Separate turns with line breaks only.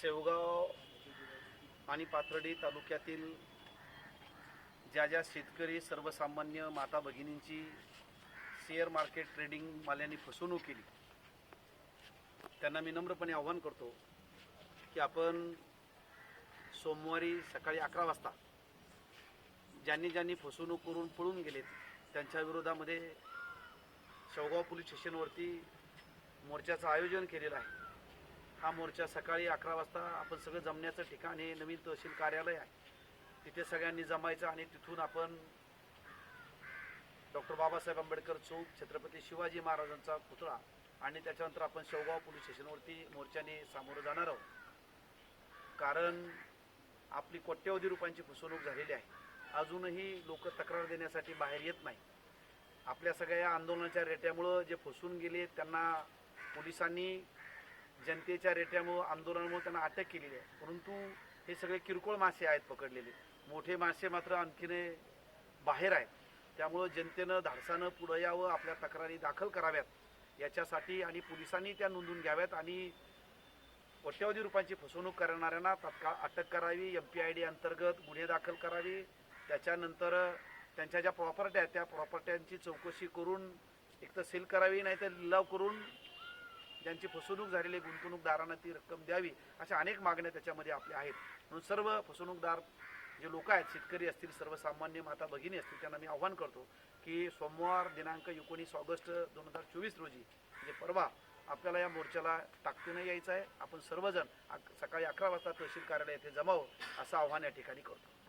शेवगाव आणि पाथर्डी तालुक्यातील ज्या ज्या शेतकरी सर्वसामान्य माता भगिनींची शेअर मार्केट ट्रेडिंग माल्यांनी फसवणूक केली त्यांना मी नम्रपणे आव्हान करतो की आपण सोमवारी सकाळी अकरा वाजता ज्यांनी ज्यांनी फसवणूक करून पळून गेलेत त्यांच्या विरोधामध्ये शेवगाव पोलीस स्टेशनवरती मोर्चाचं आयोजन केलेलं आहे. हा मोर्चा सकाळी अकरा वाजता आपण सगळं जमण्याचं ठिकाण हे नवीन तहसील कार्यालय आहे. तिथे सगळ्यांनी जमायचं आणि तिथून आपण डॉक्टर बाबासाहेब आंबेडकर चौक छत्रपती शिवाजी महाराजांचा पुतळा आणि त्याच्यानंतर आपण शेवगाव पोलीस स्टेशनवरती मोर्चाने सामोरं जाणार आहोत. कारण आपली कोट्यवधी रुपयांची फसवणूक झालेली आहे. अजूनही लोक तक्रार देण्यासाठी बाहेर येत नाही. आपल्या सगळ्या या आंदोलनाच्या रेट्यामुळं जे फसून गेले त्यांना पोलिसांनी जनतेच्या रेट्यामुळं आंदोलनामुळे त्यांना अटक केलेली आहे. परंतु हे सगळे किरकोळ मासे आहेत पकडलेले. मोठे मासे मात्र आणखीन बाहेर आहेत. त्यामुळं जनतेनं धाडसानं पुढं यावं आपल्या तक्रारी दाखल कराव्यात. याच्यासाठी आणि पोलिसांनी त्या नोंदून घ्याव्यात आणि कोट्यवधी रुपयांची फसवणूक करणाऱ्यांना तत्काळ अटक करावी. एम पी आय डी अंतर्गत गुन्हे दाखल करावी. त्याच्यानंतर त्यांच्या ज्या प्रॉपर्ट्या आहेत त्या प्रॉपर्ट्यांची चौकशी करून एक तर सील करावी नाही तर लिलाव करून ज्यांची फसवणूक झालेली गुंतवणूकदारांना ती रक्कम द्यावी अशा अनेक मागण्या त्याच्यामध्ये आपल्या आहेत. म्हणून सर्व फसवणूकदार जे लोक आहेत शेतकरी असतील सर्वसामान्य माता भगिनी असतील त्यांना मी आव्हान करतो की सोमवार दिनांक एकोणीस ऑगस्ट दोन हजार चोवीस रोजी म्हणजे परवा आपल्याला या मोर्चाला ताकदीनं यायचं आहे. आपण सर्वजण सकाळी अकरा वाजता तहसील कार्यालय येथे जमावं असं आव्हान या ठिकाणी करतो.